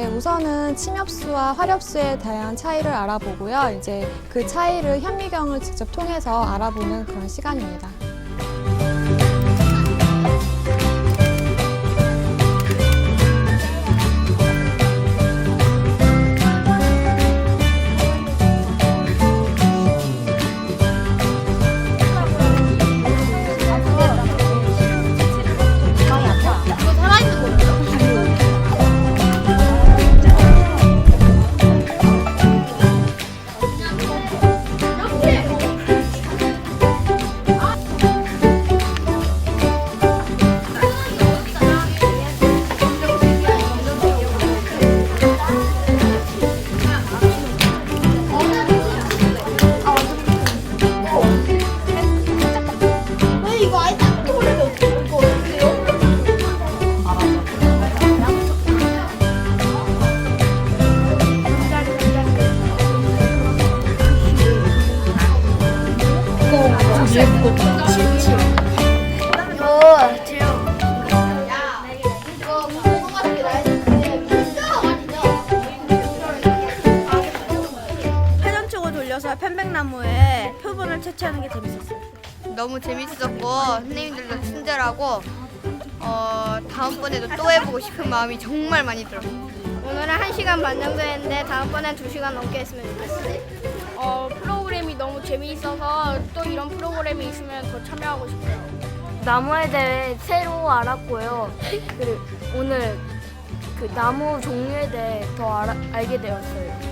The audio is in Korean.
우선은 침엽수와 화렵수에 대한 차이를 알아보고요. 이제 그 차이를 현미경을 직접 통해서 알아보는 그런 시간입니다. 궁금한데 나 회전축을 돌려서 편백나무에 표본을 채취하는 게 재밌었어요. 너무 재밌었고 선생님들도 친절하고 어, 다음번에도 또 해보고 싶은 마음이 정말 많이 들어요. 오늘은 1시간 반 정도 했는데 다음번엔 2시간 넘게 했으면 좋겠어요. 어, 프로그램이 너무 재미있어서 또 이런 프로그램이 있으면 더 참여하고 싶어요. 나무에 대해 새로 알았고요. 그리고 오늘 그 나무 종류에 대해 더 알아, 알게 되었어요.